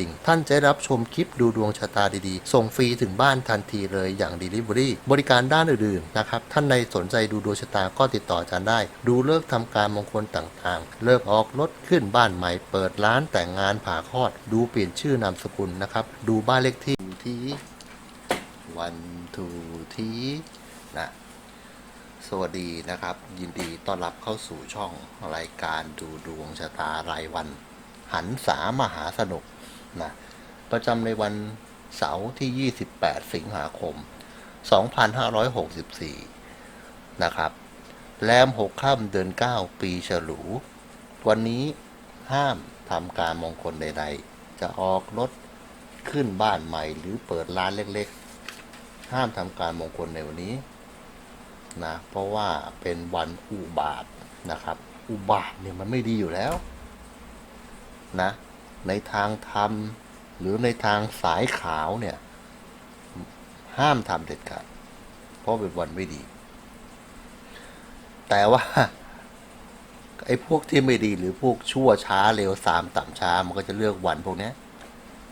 ดิ่ง ท่านจะรับชมคลิปดูดวงชะตาดีๆ ส่งฟรีถึงบ้านทันทีเลยอย่าง Delivery บริการด้านอื่นๆนะครับ ท่านใดสนใจดูดวงชะตาก็ติดต่ออาจารย์ได้ ดูเลิกษ์ทำการมงคลต่างๆ เลิกออกรถขึ้นบ้านใหม่ เปิดร้านแต่งงานผ่าคลอด ดูเปลี่ยนชื่อนามสกุลนะครับ ดูบ้านเลขที่ที่วันทูทีนะสวัสดีนะครับ ยินดีต้อนรับเข้าสู่ช่องรายการดูดวงชะตารายวัน หันสามหาสนุก นะประจำในวันเสาร์ที่ 28 สิงหาคม 2564 นะครับ แรมหกค่ำเดือน 9 ปีฉลู วันนี้ห้ามทำการมงคลใดๆ จะออกรถขึ้นบ้านใหม่หรือเปิดร้านเล็กๆ ห้ามทำการมงคลในวันนี้นะเพราะว่าเป็นวันอุบาทนะครับ อุบาทเนี่ยมันไม่ดีอยู่แล้วนะ ในทางธรรม หรือในทางสายขาวเนี่ย ห้ามทำเด็ดขาดเพราะเป็นวันไม่ดี แต่ว่าไอ้พวกที่ไม่ดีหรือพวกชั่วช้าเร็วสามต่ำช้า มันก็จะเลือกวันพวกนี้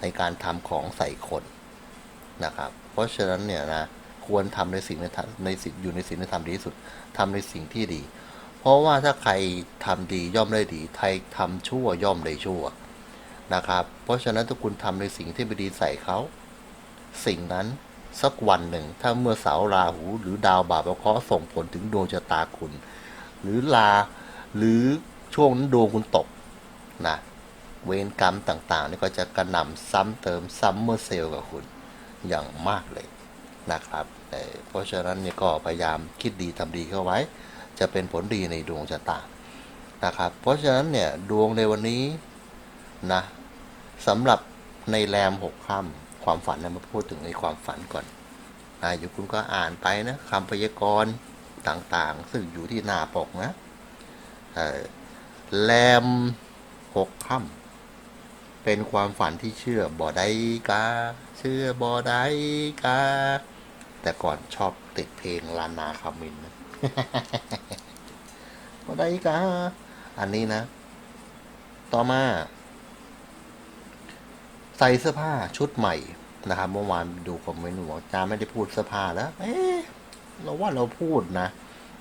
ในการทำของใส่คนนะครับ เพราะฉะนั้นเนี่ยนะควรทำในสิ่งในในสิ่งอยู่ในสิ่งในธรรมดีที่สุดทำในสิ่งที่ดี เพราะว่าถ้าใครทำดีย่อมได้ดี ใครทำชั่วย่อมได้ชั่ว นะครับ เพราะฉะนั้นถ้าคุณทำในสิ่งที่ไม่ดีใส่เขา สิ่งนั้นสักวันหนึ่ง ถ้าเมื่อเสาราหู หรือดาวบาปเคราะห์ส่งผลถึงดวงชะตาคุณ หรือลาหรือช่วงนั้นดวงคุณตกนะเวรกรรมต่างๆนี่ก็จะกระหน่ำซ้ำเติมซัมเมอร์เซลกับคุณอย่างมากเลยนะครับเเพราะฉะนั้นเนี่ยก็พยายามคิดดีทำดีเข้าไว้ จะเป็นผลดีในดวงชะตานะครับ เพราะฉะนั้นเนี่ยดวงในวันนี้นะ สำหรับในแรมหกค่ำความฝันนะมาพูดถึงในความฝันก่อนนะอยู่คุณก็อ่านไปนะคำพยากรณ์ต่างๆ ซึ่งอยู่ที่หน้าปกนะแรมหกค่ำเป็นความฝันที่เชื่อบ่ไดกา เชื่อบ่ไดกา แต่ก่อนชอบติดเพลงลานาคามินนะบ่ไดกา อันนี้นะ ต่อมา ส่เสื้อผ้าชุดใหม่นะครับเมื่อวานดูคอมเมนต์บอกอาจารย์ไม่ได้พูดเสื้อผ้าแล้ว เอ๊ะเราว่าเราพูดนะ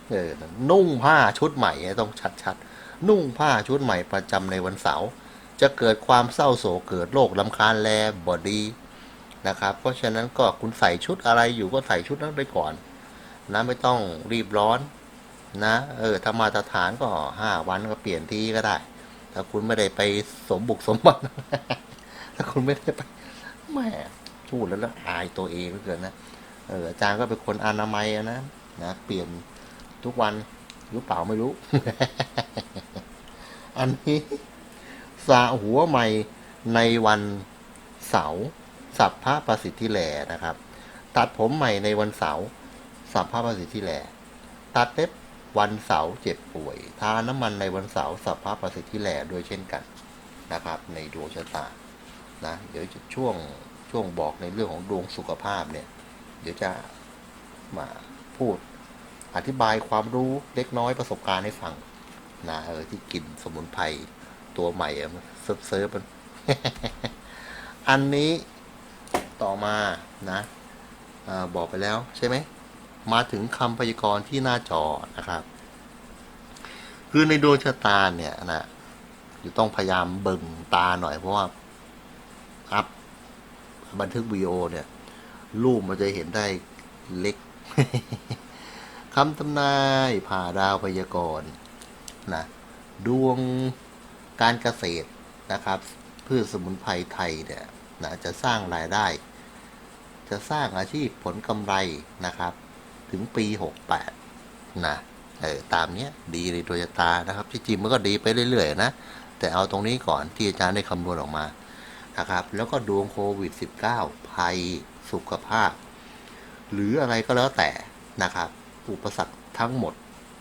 เออนุ่งผ้าชุดใหม่ต้องชัดๆนุ่งผ้าชุดใหม่ประจำในวันเสาร์จะเกิดความเศร้าโศกเกิดโรคลำคาญแลบอดีนะครับ เพราะฉะนั้นก็คุณใส่ชุดอะไรอยู่ก็ใส่ชุดนั้นไปก่อนนะไม่ต้องรีบร้อนนะเออถ้ามาตรฐานก็ห้าวันก็เปลี่ยนที่ก็ได้ ถ้าคุณไม่ได้ไปสมบุกสมบัติ ถ้าคุณไม่ได้ไปแหม่พูดแล้วแล้วอายตัวเองเหลือเกินนะเอออาจารย์ก็เป็นคนอนามัยนะนะเปลี่ยนทุกวันรือเปล่าไม่รู้ อันนี้สระหัวใหม่ในวันเสาร์สัพพะประสิทธิแหล่นะครับ ตัดผมใหม่ในวันเสาร์สัพพะประสิทธิแหล่ตัดเล็บวันเสาร์เจ็บป่วย ทาน้ำมันในวันเสาร์สัพพะประสิทธิแหล่ด้วยเช่นกันนะครับ ในดวงชะตา นะเดี๋ยวจะช่วงช่วงบอกในเรื่องของดวงสุขภาพเนี่ย เดี๋ยวจะมาพูดอธิบายความรู้เล็กน้อยประสบการณ์ให้ฟังนะเออที่กินสมุนไพรตัวใหม่อะมันเซิร์ฟเซิร์ฟมันอันนี้ต่อมานะอบอกไปแล้วใช่ไหมมาถึงคำพยากรณ์ที่หน้าจอนะครับ คือในดวงชะตาเนี่ยนะอยู่ต้องพยายามเบิ่งตาหน่อยเพราะว่า บันทึกวีโอเนี่ย รูปมันจะเห็นได้เล็กคำทำนายผ่าดาวพยากรณ์นะดวงการเกษตรนะครับพืชสมุนไพรไทยเนี่ยนะจะสร้างรายได้ จะสร้างอาชีพผลกำไรนะครับ ถึงปี 68 นะเออตามเนี้ยดีเลยโดยตานะครับที่จริงมันก็ดีไปเรื่อยๆนะ แต่เอาตรงนี้ก่อนที่อาจารย์ได้คำนวณออกมา นะครับ แล้วก็ดวงโควิด -19 ภัยสุขภาพ หรืออะไรก็แล้วแต่นะครับ อุปสรรคทั้งหมด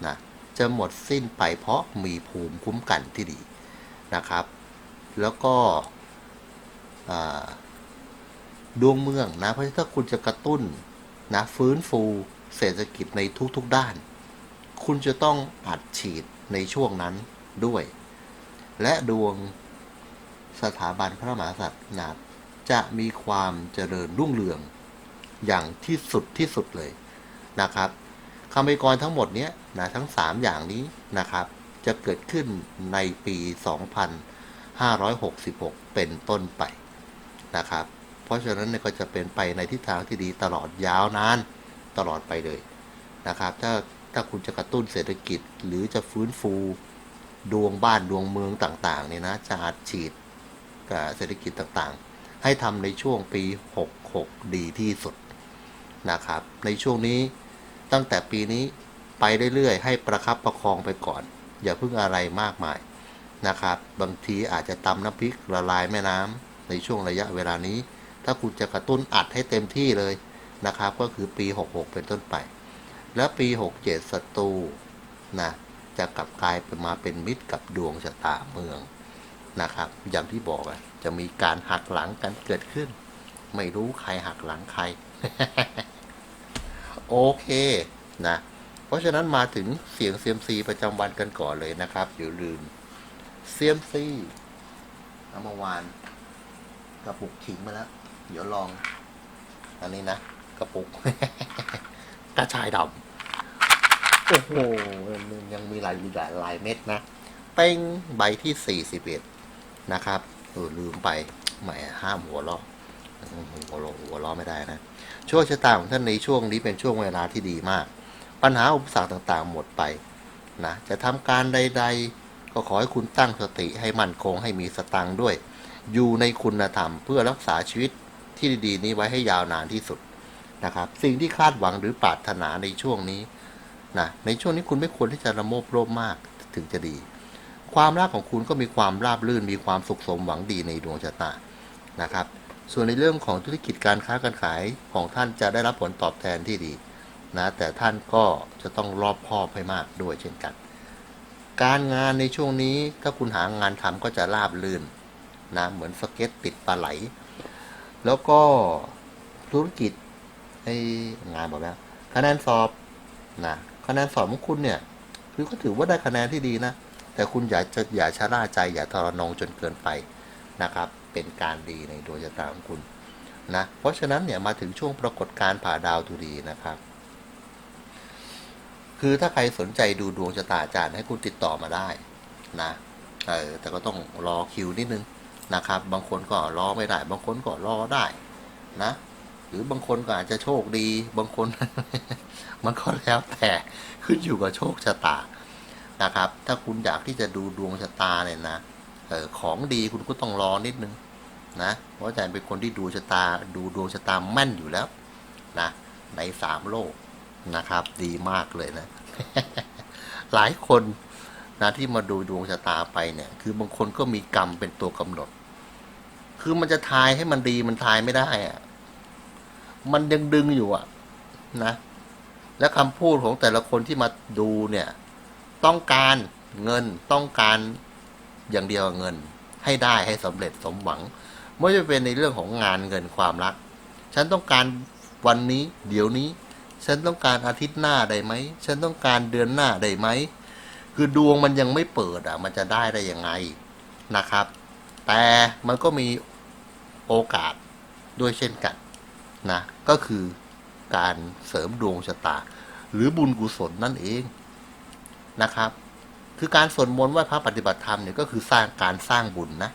นะจะหมดสิ้นไปเพราะมีภูมิคุ้มกันที่ดีนะครับ แล้วก็ดวงเมืองนะเพราะถ้าคุณจะกระตุ้นนะฟื้นฟูเศรษฐกิจในทุกๆด้าน คุณจะต้องอัดฉีดในช่วงนั้นด้วย และดวง สถาบันพระมหากษัตริย์นะจะมีความเจริญรุ่งเรืองอย่างที่สุดที่สุดเลยนะครับคำพยากรทั้งหมดเนี้ยนะทั้ง 3 อย่างนี้นะครับ จะเกิดขึ้นในปี 2566 เป็นต้นไปนะครับ เพราะฉะนั้นก็จะเป็นไปในทิศทางที่ดีตลอดยาวนานตลอดไปเลยนะครับ ถ้าถ้าคุณจะกระตุ้นเศรษฐกิจหรือจะฟื้นฟูดวงบ้านดวงเมืองต่างๆเนี่ยนะจะอัดฉีด เศรษฐกิจต่างๆ ให้ทำในช่วงปี 66 ดีที่สุดนะครับ ในช่วงนี้ตั้งแต่ปีนี้ไปเรื่อยๆ ให้ประคับประคองไปก่อน อย่าพิ่งอะไรมากมายนะครับ บางทีอาจจะตำน้ำพริกละลายแม่น้ำในช่วงระยะเวลานี้ ถ้าคุณจะกระตุ้นอัดให้เต็มที่เลยนะครับ ก็คือปี 66 เป็นต้นไป และปี 67ศัตรูนะจะกลับกลายเป็นมาเป็นมิตรกับดวงชะตาเมือง นะครับ อย่างที่บอกอะจะมีการหักหลังกันเกิดขึ้น ไม่รู้ใครหักหลังใคร โอเคนะเพราะฉะนั้นมาถึงเสียงเซียมซีประจำวันกันก่อนเลยนะครับอย่าลืมเซียมซีเอามาวานกระปุกขิงมาแล้ว เดี๋ยวลอง อันนี้นะกระปุก กระชายดำโอ้โหยังมีหลายหลายหลายเม็ดนะ เป้งใบที่สี่สิบเอ็ด นะครับเออลืมไปแหมห้ามหัวเราะหัวเราะหัวเราะไม่ได้นะโช่วงชะตาของท่านในช่วงนี้เป็นช่วงเวลาที่ดีมาก ปัญหาอุปสรรคต่างๆ หมดไปนะจะทำการใด ๆ ก็ขอให้คุณตั้งสติให้มั่นคงให้มีสตังค์ด้วย อยู่ในคุณธรรมเพื่อรักษาชีวิตที่ดีๆ นี้ไว้ให้ยาวนานที่สุดนะครับ สิ่งที่คาดหวังหรือปรารถนาในช่วงนี้นะในช่วงนี้คุณไม่ควรที่จะระโมบโลภมากถึงจะดี ความรักของคุณก็มีความราบรื่นมีความสุขสมหวังดีในดวงชะตานะครับ ส่วนในเรื่องของธุรกิจการค้าการขายของท่านจะได้รับผลตอบแทนที่ดีนะแต่ท่านก็จะต้องรอบคอบให้มากด้วยเช่นกัน การงานในช่วงนี้ถ้าคุณหางานทำก็จะราบรื่นนะเหมือนสเก็ตติดปลาไหล แล้วก็ธุรกิจไองานบอกแล้วคะแนนสอบนะคะแนนสอบของคุณเนี่ยคือก็ถือว่าได้คะแนนที่ดีนะ แต่คุณอย่าจะอย่าชะล่าใจอย่าทรนงจนเกินไปนะครับ เป็นการดีในดวงชะตาของคุณนะเพราะฉะนั้นเนี่ยมาถึงช่วงปรากฏการผ่าดาวตุดีนะครับ คือถ้าใครสนใจดูดวงชะตาอาจารย์ให้คุณติดต่อมาได้นะเออแต่ก็ต้องรอคิวนิดนึงนะครับ บางคนก็รอไม่ได้ บางคนก็รอได้นะ หรือบางคนก็อาจจะโชคดี บางคน มันก็แล้วแต่ขึ้นอยู่กับโชคชะตา นะครับ ถ้าคุณอยากที่จะดูดวงชะตาเนี่ยนะออของดีคุณก็ต้องรอนิดนึงนะเพราะอาจารย์เป็นคนที่ดูชะตาดูดวงชะตาแม่นอยู่แล้วนะในสามโลกนะครับ ดีมากเลยนะ หลายคนนะที่มาดูดวงชะตาไปเนี่ย คือบางคนก็มีกรรมเป็นตัวกำหนด คือมันจะทายให้มันดีมันทายไม่ได้อะมันยังดึงอยู่อะนะ และคำพูดของแต่ละคนที่มาดูเนี่ย ต้องการเงินต้องการอย่างเดียวเงิน ให้ได้ให้สำเร็จสมหวังไม่ว่าจะเป็นในเรื่องของงานเงินความรัก ฉันต้องการวันนี้ เดี๋ยวนี้ ฉันต้องการอาทิตย์หน้าได้ไหม ฉันต้องการเดือนหน้าได้ไหม คือดวงมันยังไม่เปิดอะ มันจะได้ได้ยังไงนะครับ แต่มันก็มีโอกาสด้วยเช่นกันนะ ก็คือการเสริมดวงชะตา หรือบุญกุศลนั่นเอง นะครับ คือการสวดมนต์ไหว้พระปฏิบัติธรรมเนี่ยก็คือสร้างการสร้างบุญนะ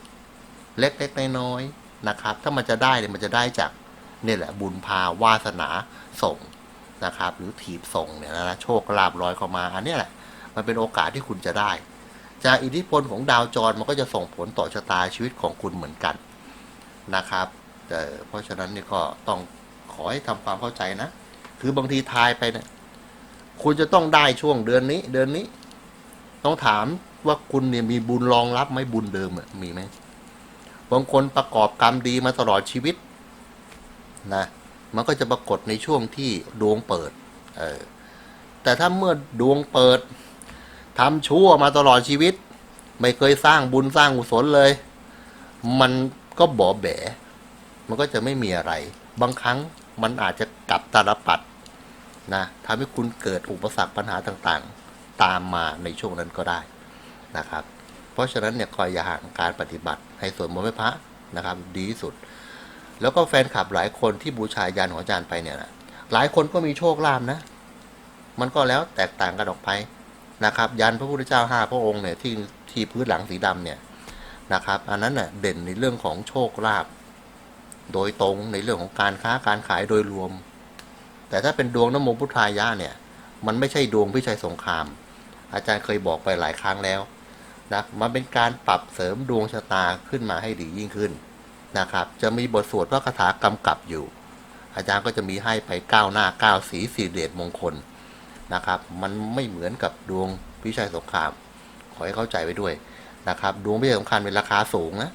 เล็กๆน้อยๆนะครับ ถ้ามันจะได้เนี่ยมันจะได้จากเนี่ยแหละบุญพาวาสนาส่งนะครับ หรือถีบส่งเนี่ยนะโชคลาภลอยเข้ามาอันนี้แหละ มันเป็นโอกาสที่คุณจะได้ จากอิทธิพลของดาวจรมันก็จะส่งผลต่อชะตาชีวิตของคุณเหมือนกันนะครับแต่เพราะฉะนั้นนี่ก็ต้องขอให้ทำความเข้าใจนะ คือบางทีทายไปเนี่ย คุณจะต้องได้ช่วงเดือนนี้ เดือนนี้ ต้องถามว่าคุณเนี่ยมีบุญรองรับไหมบุญเดิมอะมีไหมบางคนประกอบกรรมดีมาตลอดชีวิตนะมันก็จะปรากฏในช่วงที่ดวงเปิดเออแต่ถ้าเมื่อดวงเปิดทำชั่วมาตลอดชีวิต ไม่เคยสร้างบุญสร้างกุศลเลย มันก็บอแบมันก็จะไม่มีอะไร บางครั้งมันอาจจะกลับตาลปัด นะทำให้คุณเกิดอุปสรรคปัญหาต่างๆ ตามมาในช่วงนั้นก็ได้นะครับ เพราะฉะนั้นเนี่ยคอยอย่าห่างการปฏิบัติ ให้สวดมนต์ไหว้พระนะครับ ดีที่สุด แล้วก็แฟนคลับหลายคนที่บูชายันของอาจารย์ไปเนี่ยนะหลายคนก็มีโชคลาภนะ มันก็แล้วแตกต่างกันออกไปนะครับ ยันพระพุทธเจ้าห้าพระองค์เนี่ยที่ที่พื้นหลังสีดำเนี่ยนะครับ อันนั้นน่ะเด่นในเรื่องของโชคลาภโดยตรงในเรื่องของการค้าการขายโดยรวม แต่ถ้าเป็นดวงนโมพุทธายะเนี่ย มันไม่ใช่ดวงพิชัยสงคราม อาจารย์เคยบอกไปหลายครั้งแล้วนะมันเป็นการปรับเสริมดวงชะตาขึ้นมาให้ดียิ่งขึ้นนะครับ จะมีบทสวดพระคาถากำกับอยู่ อาจารย์ก็จะมีให้ไปก้าวหน้าก้าวสีสี่เดชมงคลนะครับ มันไม่เหมือนกับดวงพิชัยสงคราม ขอให้เข้าใจไว้ด้วยนะครับ ดวงพิชัยสงครามเป็นราคาสูงนะ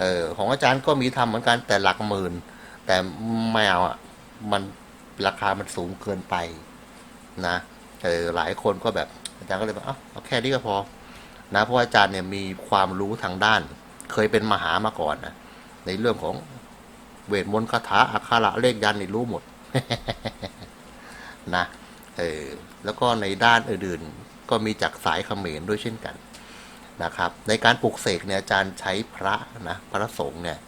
เออของอาจารย์ก็มีทำเหมือนกันแต่หลักหมื่น แต่ไม่เอาอะมัน ราคามันสูงเกินไปนะเออหลายคนก็แบบอาจารย์ก็เลยบอกเอ้าแค่นี้ก็พอ นะเพราะอาจารย์เนี่ยมีความรู้ทางด้าน เคยเป็นมหามาก่อนนะในเรื่องของเวทมนต์คาถาอักขระเลขยันนี่รู้หมดนะเออแล้วก็ในด้านอื่นๆก็มีจากสายเขมรด้วยเช่นกันนะครับ ในการปลุกเสกเนี่ยอาจารย์ใช้พระนะพระสงฆ์เนี่ย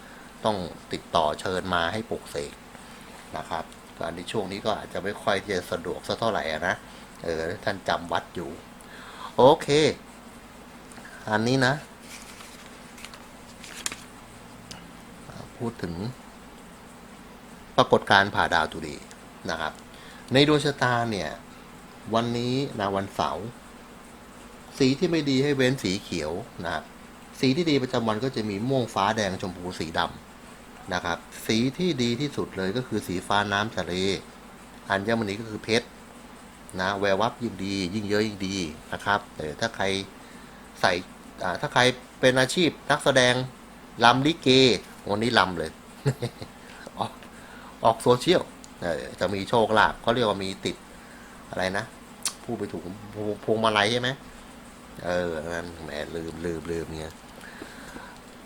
ต้องติดต่อเชิญมาให้ปลุกเสกนะครับ ก็อันนี้ช่วงนี้ก็อาจจะไม่ค่อยที่จะสะดวกสักเท่าไหร่นะเออท่านจำวัดอยู่ โอเค อันนี้นะ พูดถึง ปรากฏการผ่าดาวตุรีนะครับ ในดวงชะตาเนี่ย วันนี้นะวันเสาร์สีที่ไม่ดีให้เว้นสีเขียวนะครับสีที่ดีประจำวันก็จะมีม่วงฟ้าแดงชมพูสีดำ นะครับ สีที่ดีที่สุดเลยก็คือสีฟ้าน้ำทะเล อัญมณีก็คือเพชรนะแวววับยิ่งดี ยิ่งเยอะยิ่งดีนะครับเออถ้าใครใส่ถ้าใครเป็นอาชีพนักแสดงลำลิเก วันนี้ลำเลย ออกออกโซเชียลจะมีโชคลาภเขาเรียกว่ามีติดอะไรนะพูดไปถูกพวงพวงมาลัยใช่ไหมเออนั่นแหมลืมลืมลืมเนี่ย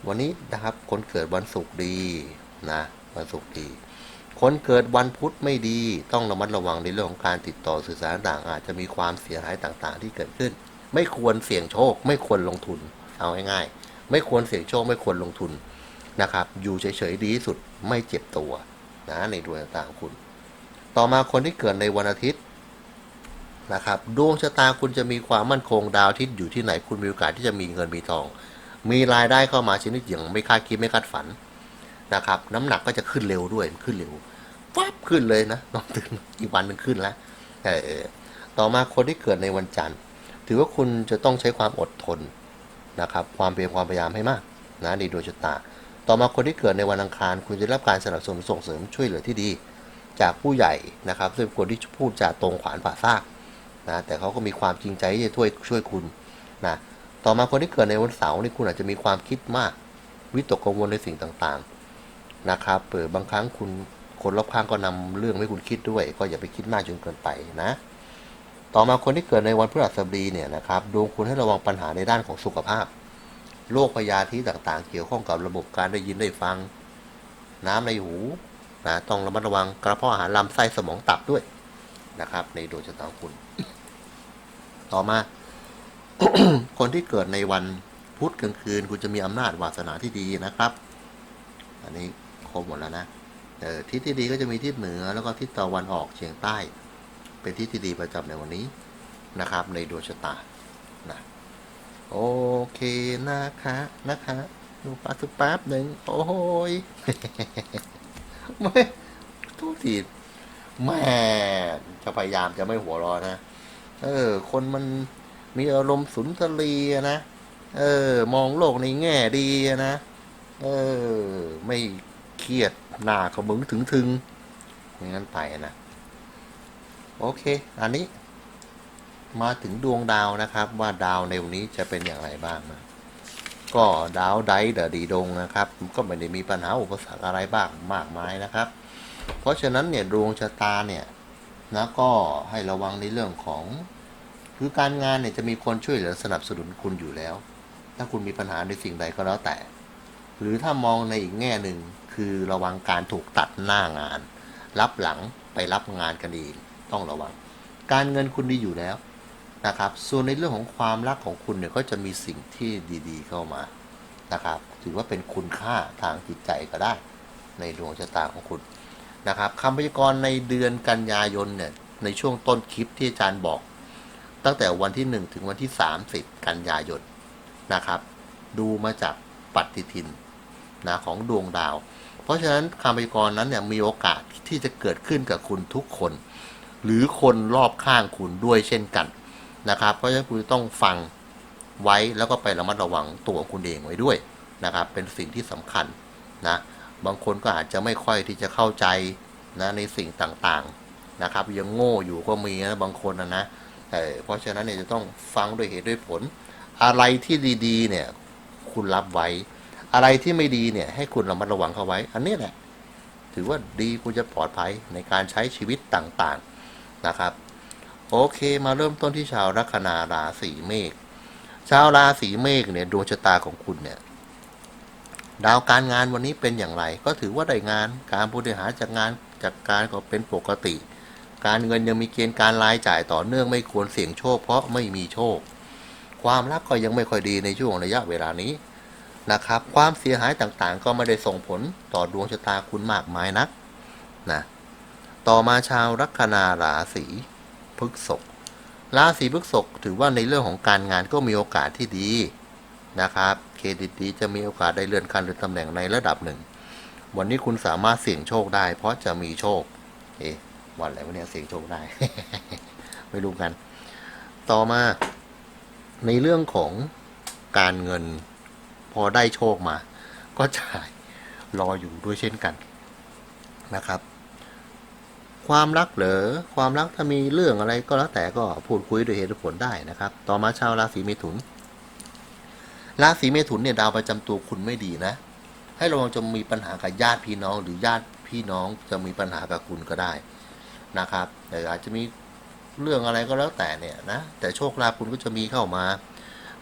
วันนี้นะครับ คนเกิดวันศุกร์ดีนะวันศุกร์ดี คนเกิดวันพุธไม่ดี ต้องระมัดระวังในเรื่องของการติดต่อสื่อสารต่างอาจจะมีความเสียหายต่างๆ ที่เกิดขึ้น ไม่ควรเสี่ยงโชค ไม่ควรลงทุน เอาง่ายๆ ไม่ควรเสี่ยงโชคไม่ควรลงทุนนะครับ อยู่เฉยๆดีที่สุดไม่เจ็บตัวนะในดวงชะตาของคุณ ต่อมาคนที่เกิดในวันอาทิตย์นะครับดวงชะตาคุณจะมีความมั่นคงดาวอาทิตย์อยู่ที่ไหนคุณมีโอกาสที่จะมีเงินมีทอง มีรายได้เข้ามาชนิดอย่างไม่คาดคิดไม่คาดฝันนะครับ น้ำหนักก็จะขึ้นเร็วด้วยขึ้นเร็วฟับขึ้นเลยนะนอนตื่นอีกวันหนึงขึ้นแล้วเออต่อมาคนที่เกิดในวันจันทร์ ถือว่าคุณจะต้องใช้ความอดทนนะครับ ความเพียรความพยายามให้มากนะในดวงชะตา ต่อมาคนที่เกิดในวันอังคาร คุณจะรับการสนับสนุนส่งเสริมช่วยเหลือที่ดี จากผู้ใหญ่นะครับซึ่งคนที่พูดจาตรงขวานผ่าซากนะแต่เขาก็มีความจริงใจที่จะช่วยช่วยคุณนะ ต่อมาคนที่เกิดในวันเสาร์นี่คุณอาจจะมีความคิดมาก วิตกกังวลในสิ่งต่างๆ นะครับเปิดบางครั้งคุณคนรอบข้างก็นำเรื่องให้คุณคิดด้วย ก็อย่าไปคิดมากจนเกินไปนะ ต่อมาคนที่เกิดในวันพฤหัสบดีเนี่ยนะครับดวงคุณให้ระวังปัญหาในด้านของสุขภาพโรคพยาธิต่างๆ เกี่ยวข้องกับระบบการได้ยินได้ฟัง น้ำในหูนะต้องระมัดระวังกระเพาะอาหารลำไส้สมองตับด้วยนะครับ ในดวงชะตาของคุณ ต่อมา คนที่เกิดในวันพุธกลางคืน คุณจะมีอำนาจวาสนาที่ดีนะครับ อันนี้ครบหมดแล้วนะเออทิศที่ดีก็จะมีทิศเหนือแล้วก็ทิศตะวันออกเฉียงใต้ เป็นทิศที่ดีประจำในวันนี้นะครับ ในดวงชะตานะโอเคนะคะนะคะดูปัสกแป๊บหนึ่งโอ้ยไม่ทุกทีแม่จะพยายามจะไม่หัวร้อนนะ เออ คนมัน มีอารมณ์สุนทรีย์นะ เออ มองโลกในแง่ดีนะ เออ ไม่เครียดหน้าขมึงถึงถึงอย่างนั้นไปนะ โอเค อันนี้ มาถึงดวงดาวนะครับ ว่าดาวในวันนี้จะเป็นอย่างไรบ้างนะก็ดาวไดเดอดีดงนะครับ ก็ไม่ได้มีปัญหาอุปสรรคอะไรบ้างมากมายนะครับ เพราะฉะนั้นเนี่ยดวงชะตาเนี่ยนะก็ให้ระวังในเรื่องของ คือการงานเนี่ยจะมีคนช่วยเหลือสนับสนุนคุณอยู่แล้ว ถ้าคุณมีปัญหาในสิ่งใดก็แล้วแต่ หรือถ้ามองในอีกแง่หนึ่งคือระวังการถูกตัดหน้างาน รับหลังไปรับงานกันเองต้องระวัง การเงินคุณดีอยู่แล้วนะครับ ส่วนในเรื่องของความรักของคุณเนี่ยก็จะมีสิ่งที่ดีๆเข้ามานะครับ ถือว่าเป็นคุณค่าทางจิตใจก็ได้ ในดวงชะตาของคุณนะครับคำพยากรณ์ในเดือนกันยายนเนี่ยในช่วงต้นคลิปที่อาจารย์บอก ตั้งแต่วันที่ 1 ถึงวันที่ 30 กันยายนนะครับ ดูมาจากปฏิทินนะของดวงดาว เพราะฉะนั้นคำพยากรณ์นั้นเนี่ยมีโอกาสที่จะเกิดขึ้นกับคุณทุกคน หรือคนรอบข้างคุณด้วยเช่นกันนะครับ เพราะฉะนั้นคุณต้องฟังไว้แล้วก็ไประมัดระวังตัวคุณเองไว้ด้วยนะครับ เป็นสิ่งที่สำคัญนะบางคนก็อาจจะไม่ค่อยที่จะเข้าใจนะในสิ่งต่างๆนะครับ ยังโง่อยู่ก็มีนะบางคนนะนะ เอ่เพราะฉะนั้นเนี่ยจะต้องฟังด้วยเหตุด้วยผล อะไรที่ดีๆเนี่ยคุณรับไว้ อะไรที่ไม่ดีเนี่ยให้คุณระมัดระวังเข้าไว้ อันนี้แหละถือว่าดีคุณจะปลอดภัยในการใช้ชีวิตต่างๆนะครับโอเคมาเริ่มต้นที่ชาวลัคนาราศีเมษชาวราศีเมษเนี่ยดวงชะตาของคุณเนี่ยดาวการงานวันนี้เป็นอย่างไร ก็ถือว่าได้งานการบริหารจากงานจากการก็เป็นปกติ การเงินยังมีเกณฑ์การรายจ่ายต่อเนื่องไม่ควรเสี่ยงโชค เพราะไม่มีโชค ความรักก็ยังไม่ค่อยดีในช่วงระยะเวลานี้นะครับ ความเสียหายต่างๆ ก็ไม่ได้ส่งผลต่อดวงชะตาคุณมากมายนักนะต่อมาชาวลัคนาราศีพฤษภราศีพฤษภถือว่าในเรื่องของการงานก็มีโอกาสที่ดีนะครับ เครดิตดีจะมีโอกาสได้เลื่อนขั้นหรือตำแหน่งในระดับหนึ่ง วันนี้คุณสามารถเสี่ยงโชคได้เพราะจะมีโชค เอ๊ะ วันอะไรวะเนี่ยเสี่ยงโชคได้ ไม่รู้กัน ต่อมาในเรื่องของการเงินพอได้โชคมา ก็จ่ายรออยู่ด้วยเช่นกันนะครับ ความรักเหรอความรักถ้ามีเรื่องอะไรก็แล้วแต่ก็พูดคุยด้วยเหตุผลได้นะครับ ต่อมาชาวราศีเมถุนราศีเมถุนเนี่ยดาวประจำตัวคุณไม่ดีนะ ให้ระวังจะมีปัญหากับญาติพี่น้อง หรือญาติพี่น้องจะมีปัญหากับคุณก็ได้ นะครับแต่อาจจะมีเรื่องอะไรก็แล้วแต่เนี่ยนะแต่โชคลาภคุณก็จะมีเข้ามา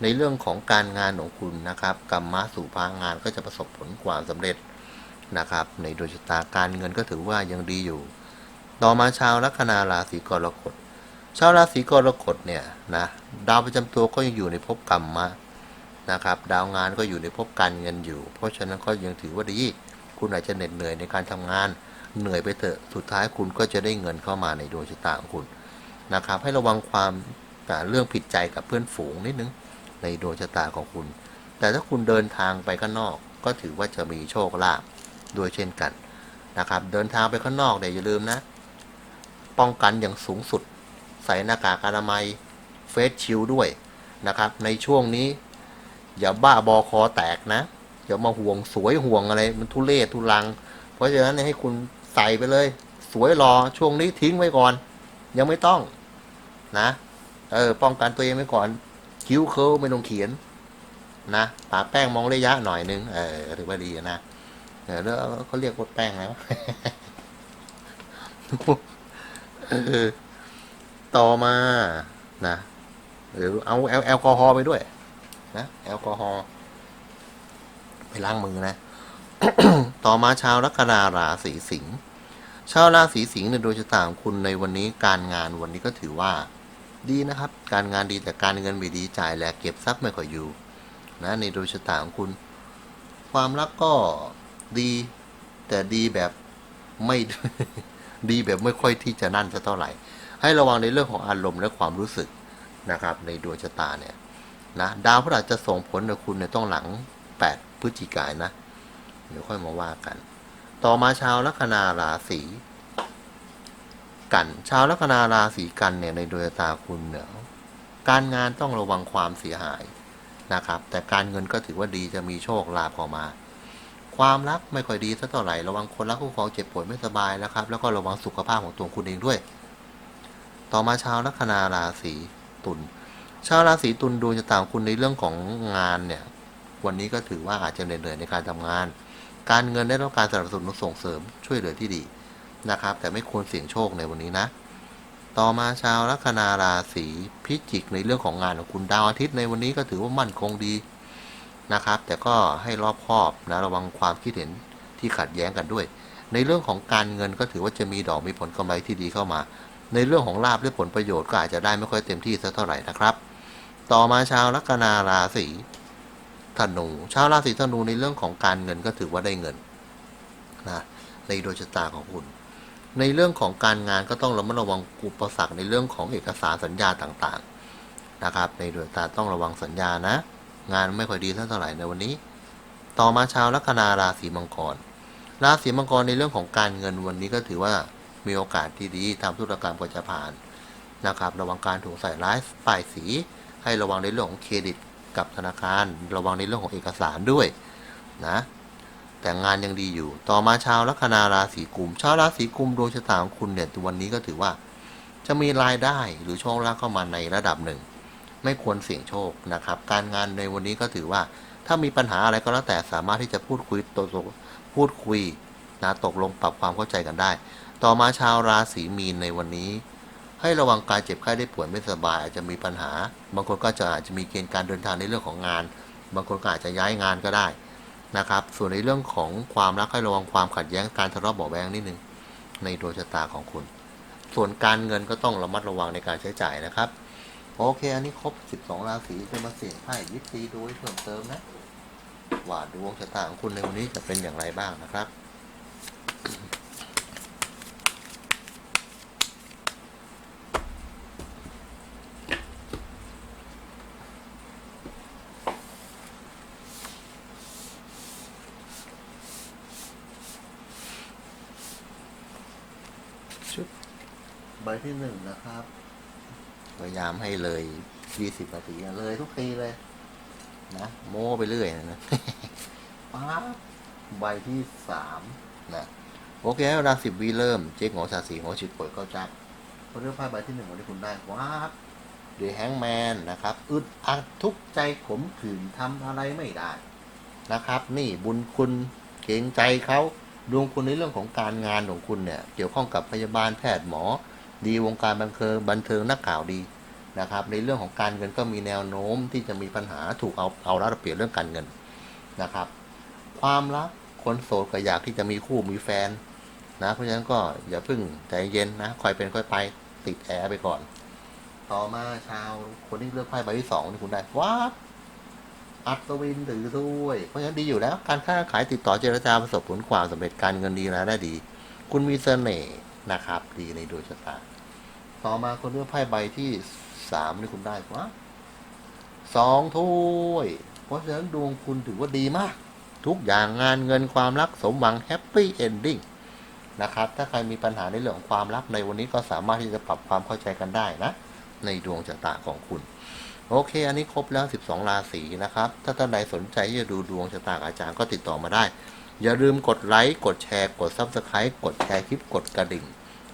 ในเรื่องของการงานของคุณนะครับกรรมะสู่พางานก็จะประสบผลความสำเร็จนะครับ ในดวงชะตาการเงินก็ถือว่ายังดีอยู่ ต่อมาชาวลัคนาราศีกรกฎชาวราศีกรกฎเนี่ยนะดาวประจำตัวก็ยังอยู่ในภพกรรมมานะครับ ดาวงานก็อยู่ในภพการเงินอยู่ เพราะฉะนั้นก็ยังถือว่าดี คุณอาจจะเหน็ดเหนื่อยในการทำงาน เหนื่อยไปเถอะสุดท้ายคุณก็จะได้เงินเข้ามาในดวงชะตาของคุณนะครับ ให้ระวังความอ่เรื่องผิดใจกับเพื่อนฝูงนิดนึงในดวงชะตาของคุณ แต่ถ้าคุณเดินทางไปข้างนอก ก็ถือว่าจะมีโชคลาภด้วยเช่นกันนะครับ เดินทางไปข้างนอกเนี่ยอย่าลืมนะ ป้องกันอย่างสูงสุด ใส่หน้ากากอนามัยเฟสชิลด้วยนะครับ ในช่วงนี้ อย่าบ้าบอคอแตกนะอย่ามาห่วงสวยห่วงอะไรมันทุเรศทุลัง เพราะฉะนั้นให้คุณ ใส่ไปเลย สวยรอช่วงนี้ทิ้งไว้ก่อน ยังไม่ต้อง นะ เออ ป้องกันตัวเองไว้ก่อน คิ้วเคิ้วไม่ต้องเขียน นะปาแป้งมองระยะหน่อยนึง เออถือว่าดีนะเออแล้วเขาเรียกว่าแป้งอะไรวต่อมานะหรือเอาแอลแอลกอฮอล์ไปด้วย นะแอลกอฮอล์ไปล้างมือนะ ต่อมาชาวลัคนาราศีสิงห์ ชาวราศีสิงห์เนี่ยโดยชะตาของคุณในวันนี้การงานวันนี้ก็ถือว่าดีนะครับ การงานดีแต่การเงินไม่ดีจ่ายแหลกเก็บทรัพย์ไม่ค่อยอยู่นะในโดยชะตาของคุณ ความรักก็ดีแต่ดีแบบไม่ดีแบบไม่ค่อยที่จะนั่นสักเท่าไหร่ ให้ระวังในเรื่องของอารมณ์และความรู้สึกนะครับ ในดวงชะตาเนี่ยนะดาวพฤหัสจะส่งผลกับคุณในต้องหลัง 8 พฤศจิกายนนะเดี๋ยวค่อยมาว่ากัน ต่อมาชาวลัคนาราศีกัน ชาวลัคนาราศีกันเนี่ยในดวงตาคุณเนี่ยการงานต้องระวังความเสียหายนะครับ แต่การเงินก็ถือว่าดีจะมีโชคลาภเข้ามา ความรักไม่ค่อยดีสักเท่าไหร่ระวังคนรักคู่ครองเจ็บป่วยไม่สบายนะครับ แล้วก็ระวังสุขภาพของตัวคุณเองด้วย ต่อมาชาวลัคนาราศีตุลชาวราศีตุลดวงชะตางคุณในเรื่องของงานเนี่ย วันนี้ก็ถือว่าอาจจะเหนื่อยในการทำงาน การเงินได้รับการสนับสนุนส่งเสริมช่วยเหลือที่ดีนะครับ แต่ไม่ควรเสี่ยงโชคในวันนี้นะ ต่อมาชาวลัคนาราศีพิจิกในเรื่องของงานของคุณดาวอาทิตย์ในวันนี้ก็ถือว่ามั่นคงดีนะครับ แต่ก็ให้รอบคอบนะระวังความคิดเห็นที่ขัดแย้งกันด้วย ในเรื่องของการเงินก็ถือว่าจะมีดอกมีผลกำไรที่ดีเข้ามา ในเรื่องของลาบและผลประโยชน์ก็อาจจะได้ไม่ค่อยเต็มที่สักเท่าไหร่นะครับ ต่อมาชาวลัคนาราศี ธนู ชาวราศีธนูในเรื่องของการเงินก็ถือว่าได้เงินนะในดวงชะตาของคุณ ในเรื่องของการงานก็ต้องระมัดระวังอุปสรรคในเรื่องของเอกสารสัญญาต่างๆนะครับ ในดวงชะตาต้องระวังสัญญานะ งานไม่ค่อยดีเท่าไหร่ในวันนี้ ต่อมาชาวลัคนาราศีมังกร ราศีมังกรในเรื่องของการเงินวันนี้ก็ถือว่ามีโอกาสที่ดีทำธุรกรรมก็จะผ่านนะครับ ระวังการถูกใส่ร้ายป้ายสี ให้ระวังในเรื่องของเครดิต กับธนาคาร ระวังในเรื่องของเอกสารด้วยนะ แต่งานยังดีอยู่ ต่อมาชาวลัคนาราศีกุม ชาวราศีกุมดวงชะตาของคุณเนี่ยวันนี้ก็ถือว่า จะมีรายได้หรือโชคลาภเข้ามาในระดับหนึ่ง ไม่ควรเสี่ยงโชคนะครับ การงานในวันนี้ก็ถือว่า ถ้ามีปัญหาอะไรก็แล้วแต่สามารถที่จะพูดคุยตกพูดคุยนะตกลงปรับความเข้าใจกันได้ ต่อมาชาวราศีมีนในวันนี้ ให้ระวังการเจ็บไข้ได้ป่วยไม่สบายอาจจะมีปัญหา บางคนก็จะอาจจะมีเกณฑ์การเดินทางในเรื่องของงาน บางคนก็อาจจะย้ายงานก็ได้นะครับ ส่วนในเรื่องของความรักให้ระวังความขัดแย้งการทะเลาะเบาแวงนิดนึงในดวงชะตาของคุณ ส่วนการเงินก็ต้องระมัดระวังในการใช้จ่ายนะครับ โอเค อันนี้ครบ 12 ราศีจะมาเสี่ยงไพ่ยิปซีดูให้เพิ่มเติมนะว่าดวงชะตาของคุณในวันนี้จะเป็นอย่างไรบ้างนะครับ ที่หนึ่งนะครับ พยายามให้เลย20นาทีอะเลยทุกทีเลย นะ โม้ไปเรื่อยนะป๊าบใบที่สามนะโอเคเวลาสิบวีเริ่ม เจ๊กหงอสาสีหงอฉิดเปิดเข้าจับพอเลือกไพ่ใบที่หนึ่งวันนี้คุณได้ว้าบเดแฮงแมนนะครับ อึดอัดทุกข์ใจขมขื่นทำอะไรไม่ได้นะครับ นี่บุญคุณเกรงใจเขาดวงคุณในเรื่องของการงานของคุณเนี่ย เกี่ยวข้องกับพยาบาลแพทย์หมอ ดีวงการบันเทิงบันเทิงนักข่าวดีนะครับ ในเรื่องของการเงินก็มีแนวโน้มที่จะมีปัญหาถูกเอาเอารัดเปรียบเรื่องการเงินนะครับ ความรักคนโสดก็อยากที่จะมีคู่มีแฟนนะเพราะฉะนั้นก็อย่าพึ่งใจเย็นนะคอยเป็นค่อยไปติดแอร์ไปก่อน ต่อมาชาวคนที่เลือกไพ่ใบที่สองที่คุณได้ว้าอัศวินถือด้วย เพราะฉะนั้นดีอยู่แล้ว การค้าขายติดต่อเจรจาประสบผลความสำเร็จการเงินดีนะได้ดี คุณมีเสน่ห์ นะครับ ดีในดวงชะตา ต่อมาคนเลือกไพ่ใบที่สามที่คุณได้ว่าสองถ้วย เพราะฉะนั้นดวงคุณถือว่าดีมาก ทุกอย่างงานเงินความรักสมหวังแฮปปี้เอนดิ้งนะครับ ถ้าใครมีปัญหาในเรื่องของความรักในวันนี้ก็สามารถที่จะปรับความเข้าใจกันได้นะ ในดวงชะตาของคุณ โอเค อันนี้ครบแล้ว 12 ราศีนะครับ ถ้าท่านใดสนใจที่จะดูดวงชะตาอาจารย์ก็ติดต่อมาได้ อย่าลืมกดไลค์ กดแชร์ กด Subscribe กดแชร์คลิป กดกระดิ่ง